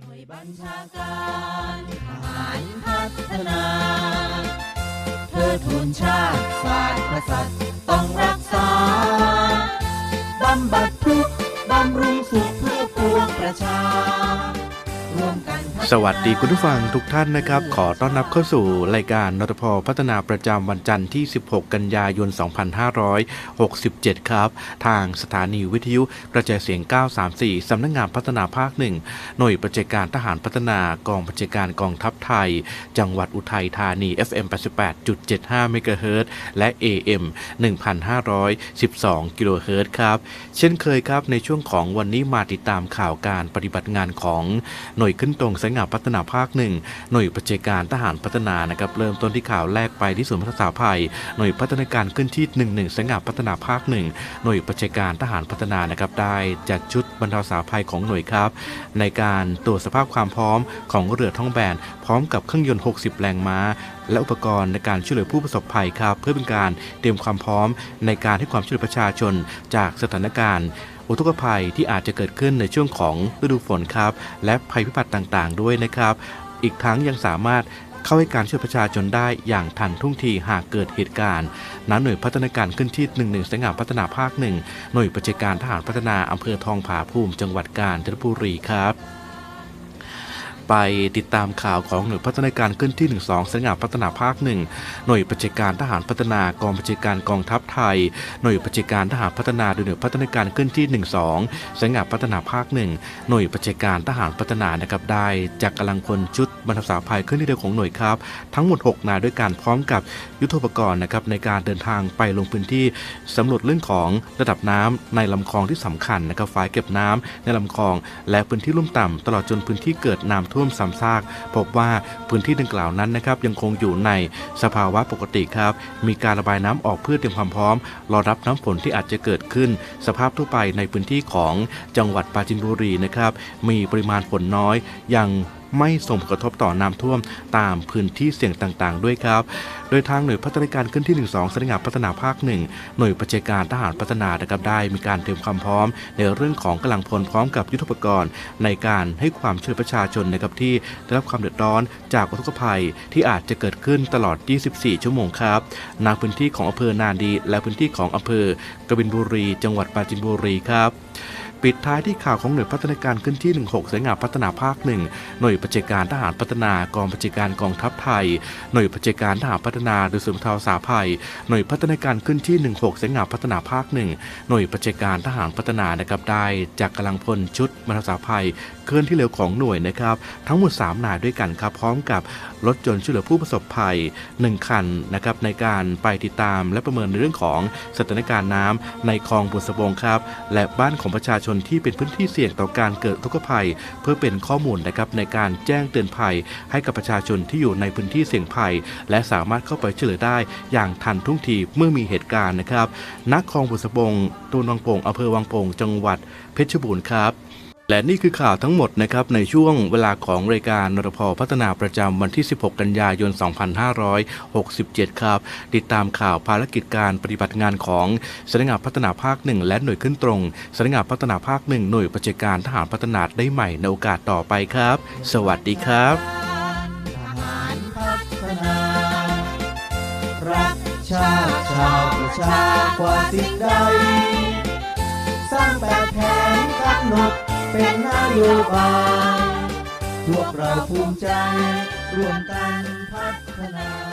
หน่วยบัญชาการทหารพัฒนา เธอทูนชาติศาสตร์ สวัสดีคุณผู้ฟังทุกท่านนะครับ ขอต้อนรับเข้าสู่รายการนทพพัฒนาประจำวันจันทร์ที่ 16 กันยายน 2567 ครับ ทางสถานีวิทยุกระจายเสียง 934 สำนักงงานพัฒนาภาคหนึ่งหน่วยประจการทหารพัฒนากองประจการกองทัพไทย จังหวัดอุทัยธานี FM 88.75 เมกะเฮิรตซ์และ AM 1,512 กิโลเฮิรตซ์ครับ เช่นเคยครับในช่วงของวันนี้มาติดตามข่าวการปฏิบัติงานของหน่วยขึ้นตรงสายงานพัฒนาภาคหนึ่งหน่วยประจการทหารพัฒนานะครับเริ่มต้นที่ข่าวแรกไปที่ศูนย์พัฒนาภัยหน่วยพัฒนาการขึ้นที่1 1สายงานพัฒนาภาคหนึ่งหน่วยประจการทหารพัฒนานะครับได้จัดชุดบรรเทาสาภัยของหน่วยครับ ในการตรวจสภาพความพร้อมของเรือท้องแบนพร้อมกับเครื่องยนต์ 60 แรงม้า และอุปกรณ์ในการช่วยเหลือผู้ประสบภัยครับ เพื่อเป็นการเตรียมความพร้อมในการให้ความช่วยเหลือประชาชนจากสถานการณ์ อุทกภัยที่อาจจะเกิดขึ้นในช่วงของฤดูฝนครับ และภัยพิบัติต่างๆ ด้วยนะครับ อีกทั้งยังสามารถเข้าให้การช่วยประชาชนได้อย่างทันท่วงทีหากเกิดเหตุการณ์ณหน่วยพัฒนาการขึ้นที่ 1 1สายงานพัฒนาภาคหนึ่งหน่วยประจการทหารพัฒนาอำเภอทองผาภูมิจังหวัดกาญจนบุรีครับ ไปติดตามข่าวของหน่วยพัฒนาการขึ้นที่ 12สายงานพัฒนาภาคหนึ่งหน่วยปฏิการทหารพัฒนากองปฏิการกองทัพไทย หน่วยปฏิการทหารพัฒนาโดยหน่วยพัฒนาการขึ้นที่ 12สายงานพัฒนาภาคหนึ่งหน่วยปฏิการทหารพัฒนานะครับได้จากกำลังพลชุดบรรทาสาภัยขึ้นที่เดียวของหน่วยครับ ทั้งหมด 6 นายด้วยการพร้อมกับยุทโธปกรณ์นะครับในการเดินทางไปลงพื้นที่สำรวจเรื่องของระดับน้ำในลำคลองที่สำคัญนะครับฝ่ายเก็บน้ำในลำคลอง และพื้นที่ลุ่มต่ำตลอดจนพื้นที่เกิดน้ำท่วท่วมซ้ำซาก พบว่าพื้นที่ดังกล่าวนั้นนะครับยังคงอยู่ในสภาวะปกติครับ มีการระบายน้ำออกเพื่อเตรียมความพร้อม รอรับน้ำฝนที่อาจจะเกิดขึ้น สภาพทั่วไปในพื้นที่ของจังหวัดปราจินบุรีนะครับมีปริมาณฝนน้อยยัง ไม่ส่งผลกระทบต่อน้ำท่วมตามพื้นที่เสี่ยงต่างๆ ด้วยครับ โดยทางหน่วยพัฒนาการขึ้นที่ 12สำนักงานพัฒนาภาคหนึ่งหน่วยประจการทหารพัฒนานะครับได้มีการเตรียมความพร้อม ในเรื่องของกำลังพลพร้อมกับยุทธปกรณ์ในการให้ความช่วยประชาชนนะครับที่ได้รับความเดือดร้อนจากอุทกภัยที่อาจจะเกิดขึ้นตลอด 24 ชั่วโมงครับณพื้นที่ของอำเภอนาดี และพื้นที่ของอำเภอกบินบุรี จังหวัดปราจีนบุรีครับ ปิดท้ายที่ข่าวของหน่วยพัฒนาการขึ้นที่ 16สายงานพัฒนาภาคหนึ่งหน่วยปฏิการทหารพัฒนากองปฏิการกองทัพไทย หน่วยปฏิการทหารพัฒนาโดยศูนย์บรรเทาสาภัย หน่วยพัฒนาการขึ้นที่ 16สายงานพัฒนาภาคหนึ่งหน่วยปฏิการทหารพัฒนานะครับได้จากกำลังพลชุดบรรเทาสาภัยเคลื่อนที่เร็วของหน่วยนะครับทั้งหมด 3 นายด้วยกันครับพร้อมกับรถยนช่วยเหลือผู้ประสบภัย 1 คันนะครับในการไปติดตามและประเมินในเรื่องของสถานการณ์น้ำในคลองบุษบงครับและบ้านของประชาชนที่เป็นพื้นที่เสี่ยงต่อการเกิดทุกขภัย เพื่อเป็นข้อมูลนะครับในการแจ้งเตือนภัย ให้กับประชาชนที่อยู่ในพื้นที่เสี่ยงภัย และสามารถเข้าไปช่วยเหลือได้อย่างทันท่วงทีเมื่อมีเหตุการณ์นะครับนักคลองบุษบงตูนวังโป่งอำเภอวังโป่งจังหวัดเพชรบูรณ์ครับ และนี่คือข่าวทั้งหมดนะครับในช่วงเวลาของรายการนรพพัฒนาประจำวันที่ 16 กันยายน 2567 ครับ ติดตามข่าวภารกิจการปฏิบัติงานของสำนักงานพัฒนาภาคหนึ่งและหน่วยขึ้นตรงสำนักงานพัฒนาภาคหนึ่งหน่วยปฏิการทหารพัฒนาได้ใหม่ในโอกาสต่อไปครับ สวัสดีครับรักชาติชาวประชากว่าสิ่งใด สร้างแบบแผนกำหนด เป็นนโยบายพวกเราภูมิใจร่วมกันพัฒนา